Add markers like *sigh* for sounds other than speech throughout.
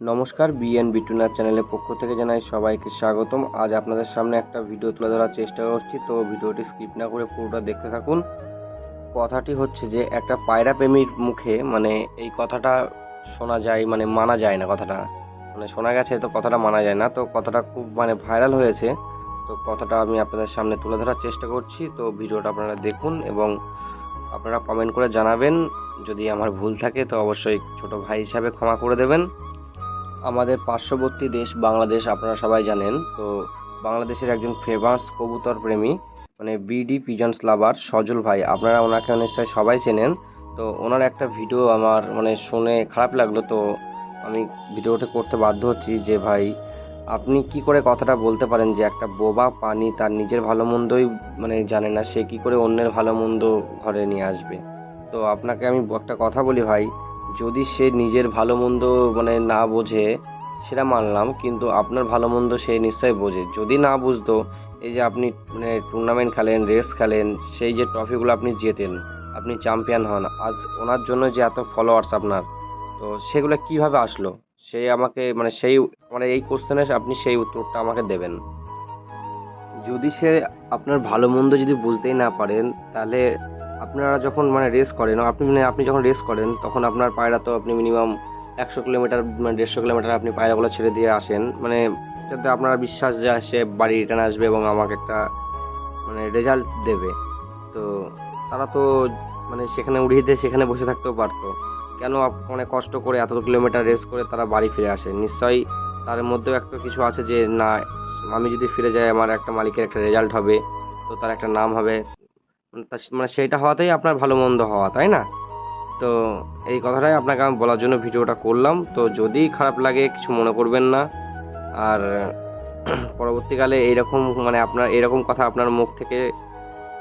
নমস্কার বিএন বিটুনার চ্যানেলের পক্ষ থেকে জানাই সবাইকে স্বাগতম। আজ আপনাদের সামনে একটা ভিডিও তুলে ধরার চেষ্টা করছি, তো ভিডিওটি স্কিপ না করে পুরোটা দেখতে থাকুন। কথাটি হচ্ছে যে, একটা পায়রা প্রেমীর মুখে মানে এই কথাটা শোনা যায় মানে মানা যায় না কথাটা। মানে শোনা গেছে, তো কথাটা মানা যায় না। তো কথাটা খুব মানে ভাইরাল হয়েছে। তো কথাটা আমি আপনাদের সামনে তুলে ধরার চেষ্টা করছি। তো ভিডিওটা আপনারা দেখুন এবং আপনারা কমেন্ট করে জানাবেন। যদি আমার ভুল থাকে, তো অবশ্যই ছোট ভাই হিসাবে ক্ষমা করে দেবেন। আমাদের পার্শ্ববর্তী দেশ বাংলাদেশ, আপনারা সবাই জানেন। তো বাংলাদেশের একজন ফেমাস কবুতর প্রেমী মানে বিডি পিজন্স লাভার সজল ভাই। আপনারা ওনাকে নিশ্চয়ই সবাই চেনেন। তো ওনার একটা ভিডিও আমার মানে শুনে খারাপ লাগল, তো আমি ভিডিওটা করতে বাধ্য হচ্ছি যে, ভাই, আপনি কি করে কথাটা বলতে পারেন যে, একটা বোবা পানি তার নিজের ভালো মন্দই মানে জানে না, সে কি করে অন্যের ভালো মন্দ ঘরে নিয়ে আসবে? তো আপনাকে আমি একটা কথা বলি, ভাই যদি সে নিজের ভালো মন্দ মানে না বোঝে, সেটা মানলাম, কিন্তু আপনার ভালো মন্দ সে নিশ্চয়ই বোঝে। যদি না বুঝতো, এই যে আপনি মানে টুর্নামেন্ট খেলেন রেস খেলেন, সেই যে ট্রফিগুলো আপনি জেতেন, আপনি চ্যাম্পিয়ন হন, আজ ওনার জন্য যে এত ফলোয়ার্স আপনার, তো সেগুলো কীভাবে আসলো? সে আমাকে মানে সেই মানে এই কোশ্চেনের আপনি সেই উত্তরটা আমাকে দেবেন। যদি সে আপনার ভালো মন্দ যদি বুঝতেই না পারেন, তাহলে আপনারা যখন মানে রেস করেন, আপনি মানে আপনি যখন রেস করেন, তখন আপনার পায়রা তো আপনি মিনিমাম একশো কিলোমিটার মানে দেড়শো কিলোমিটার আপনি পায়রাগুলো ছেড়ে দিয়ে আসেন। মানে যাতে আপনারা বিশ্বাস যে সে বাড়ি রিটার্ন আসবে এবং আমাকে একটা মানে রেজাল্ট দেবে। তো তারা তো মানে সেখানে উড়িয়ে দিয়ে সেখানে বসে থাকতেও পারতো। কেন মানে কষ্ট করে এত কিলোমিটার রেস করে তারা বাড়ি ফিরে আসে? নিশ্চয়ই তার মধ্যেও একটা কিছু আছে যে, না, আমি যদি ফিরে যাই, আমার একটা মালিকের একটা রেজাল্ট হবে। তো তার একটা নাম হবে মানে সেইটা হওয়াতেই আপনার ভালো মন্দ হওয়া, তাই না? তো এই কথাটাই আপনাকে আমি বলার জন্য ভিডিওটা করলাম। তো যদি খারাপ লাগে, কিছু মনে করবেন না। আর *clears throat* পরবর্তীকালে এইরকম মানে আপনার এরকম কথা আপনার মুখ থেকে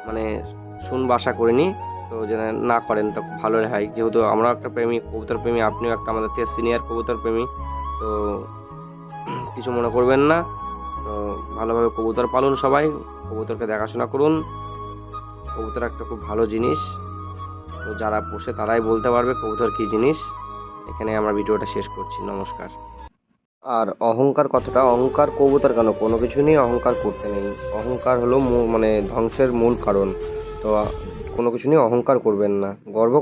মানে শুনব আশা করিনি। তো যেন না করেন, তো ভালো হয়। যেহেতু আমরাও একটা প্রেমী, কবুতর প্রেমী, আপনিও একটা আমাদের থেকে সিনিয়র কবুতর প্রেমী। তো *clears throat* কিছু মনে করবেন না। তো ভালোভাবে কবুতর পালন সবাই, কবুতরকে দেখাশোনা করুন। কবুতর একটা খুব ভালো জিনিস। তো যারা পোষে তারাই বলতে পারবে কবুতর কী জিনিস। এখানে আমরা ভিডিওটা শেষ করছি। নমস্কার। আর অহংকার কথাটা অহংকার কবুতর কেন? কোনো কিছু নিয়ে অহংকার করতে নেই। অহংকার হলো মানে ধ্বংসের মূল কারণ। তো কোনো কিছু নিয়ে অহংকার করবেন না। গর্ব